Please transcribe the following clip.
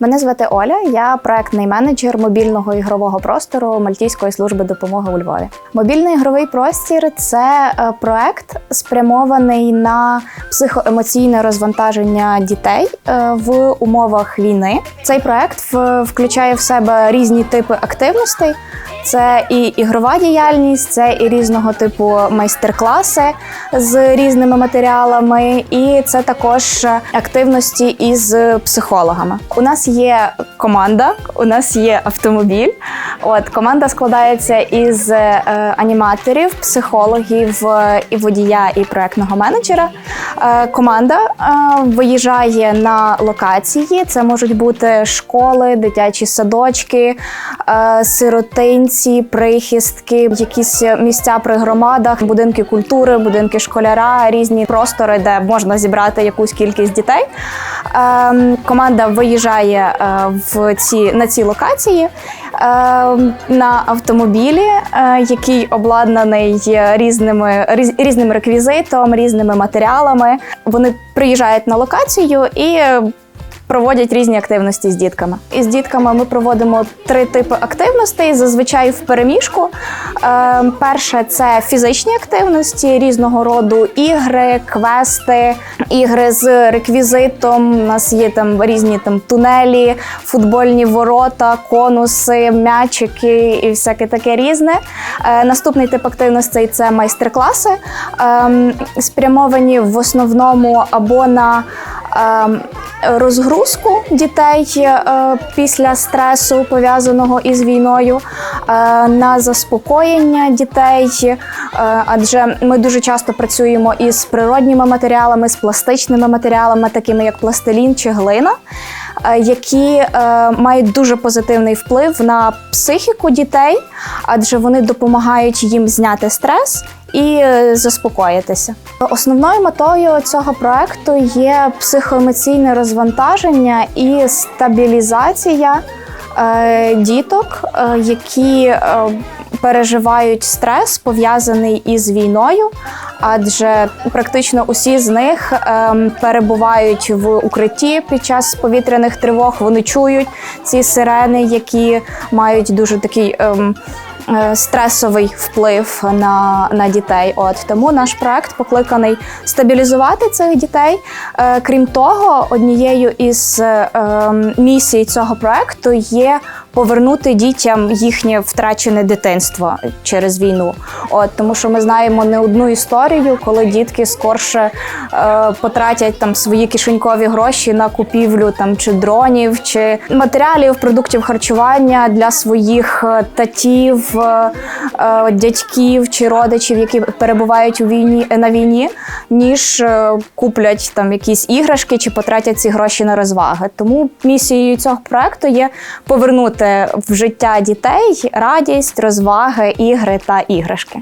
Мене звати Оля, я проектний менеджер мобільного ігрового простору Мальтійської служби допомоги у Львові. Мобільний ігровий простір це е, проект спрямований на психоемоційне розвантаження дітей е, в умовах війни. Цей проект включає в себе різні типи активностей. Це і ігрова діяльність, це і різного типу майстер-класи з різними матеріалами, і це також активності із психологами. У нас є команда, у нас є автомобіль. От команда складається із е, аніматорів, психологів, і водія і проектного менеджера. Е, команда е, виїжджає на локації. Це можуть бути школи, дитячі садочки, е, сиротинці, прихистки, якісь місця при громадах, будинки культури, будинки школяра, різні простори, де можна зібрати якусь кількість дітей. Ем, Команда виїжджає в ці на ці локації. Е, На автомобілі, е, який обладнаний різними різ- різним реквізитом, різними матеріалами. Вони приїжджають на локацію і е, проводять різні активності з дітками. І з дітками ми проводимо три типи активностей, зазвичай в переміжку. Е, перше це фізичні активності різного роду ігри, квести, ігри з реквізитом. У нас є там різні там тунелі, футбольні ворота, конуси, м'ячики і всяке таке різне. Е, наступний тип активностей це майстер-класи, ем, спрямовані в основному або на розгрузку дітей е, після стресу, пов'язаного із війною, е, на заспокоєння дітей, е, адже ми дуже часто працюємо із природніми матеріалами, з пластичними матеріалами, такими як пластилін чи глина. Які е, мають дуже позитивний вплив на психіку дітей, адже вони допомагають їм зняти стрес і е, заспокоїтися. Основною метою цього проекту є психоемоційне розвантаження і стабілізація е, діток, е, які переживають стрес, пов'язаний із війною, адже практично усі з них ем, перебувають в укритті під час повітряних тривог. Вони чують ці сирени, які мають дуже такий. Е, Стресовий вплив на, на дітей. От тому наш проект покликаний стабілізувати цих дітей. Е, крім того, однією із е, ем, місій цього проекту є повернути дітям їхнє втрачене дитинство через війну. От тому, що ми знаємо не одну історію, коли дітки скорше е, потратять там свої кишенькові гроші на купівлю там чи дронів, чи матеріалів, продуктів харчування для своїх е, татів, е, дядьків чи родичів, які перебувають у війні на війні, ніж е, куплять там якісь іграшки чи потратять ці гроші на розваги. Тому місією цього проекту є повернути в життя дітей радість, розваги, ігри та іграшки.